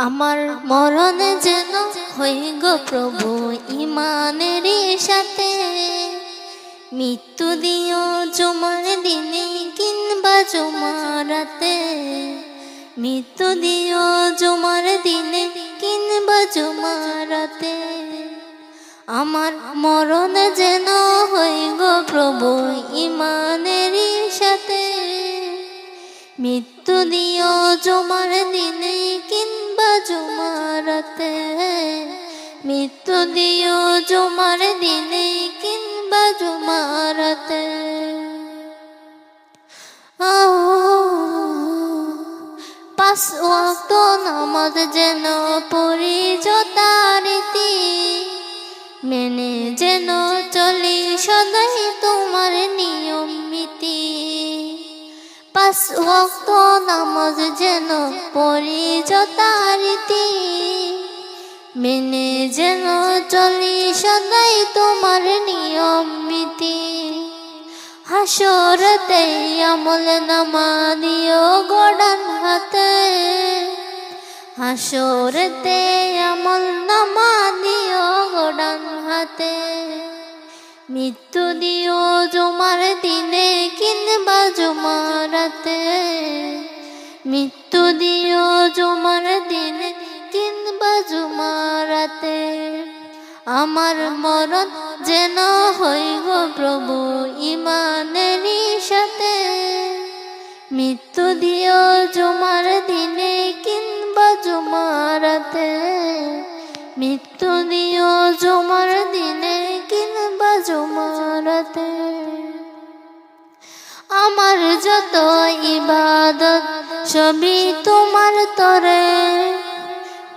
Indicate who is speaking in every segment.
Speaker 1: আমার মরণ যেন হই গো প্রভু ইমানের সাথে। মৃত্যু দিও জমার দিনে কিংবা জমারাতে মৃত্যু দিও জমার দিনে কিংবা জমারাতে আমার মরণ যেন হই গো প্রভু ইমানের মৃত্যু দিও জমার দিনে কিংবা জমারাতে মৃত্যু দিও জমার দিনে কিংবা জমারাতে পাঁচ ওয়াক্ত নামাজ যেন পড়ি যথারীতি। মেনে যেন চলি সদাই তোমার নিয়ম নীতি। পাঁচ ওয়াক্ত নামাজ যেন পড়ি যথারীতি। মেনে যেন চলি সদাই তোমার নিয়ম নীতি। হাসরতে আমল নামা দিও গড়ান হাতে। হাসরতে আমল নামা মৃত্যু দিও জমার দিনে কিনবা জমারাতে মৃত্যু দিও জমার দিনে কিনবা জমারাতে আমার মরণ যেন হইব প্রভু ইমানের সাথে। মৃত্যু দিও জমার দিনে কিংবা জমারাতে মৃত্যু দিও জমার দিনে আমার যত ইবাদত, সবই তোমার তরে।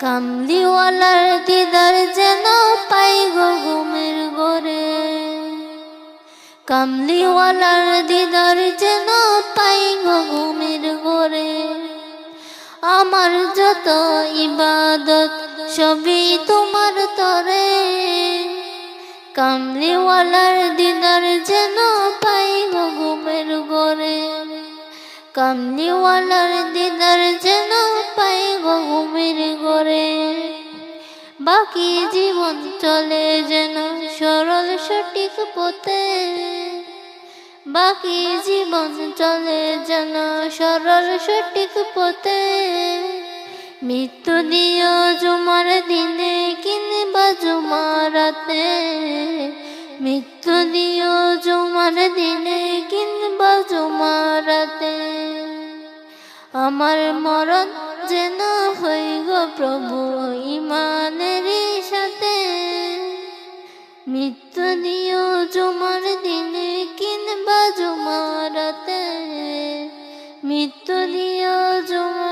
Speaker 1: কামলিওয়ালার দিদার যেন পাই গো ঘুমের গরে কামলিওয়ালার দিদার যেন পাই গো ঘুমের গরে আমার যত ইবাদত, সবই তোমার তরে। কামলিওয়ালার দিদার যেন কামলিওয়ালার দিদার যেন পাই ঘুমের গরে বাকি জীবন চলে যেন সরল সঠিক পথে। বাকি জীবন চলে যেন সরল সঠিক পথে। মৃত্যু দিও জুমার দিনে কিনবা আমার মরণ যেন হই গো প্রভু, ইমানের সাথে। মৃত্যু দিও জমার দিনে কিনবা জমারাতে মৃত্যু দিও জমার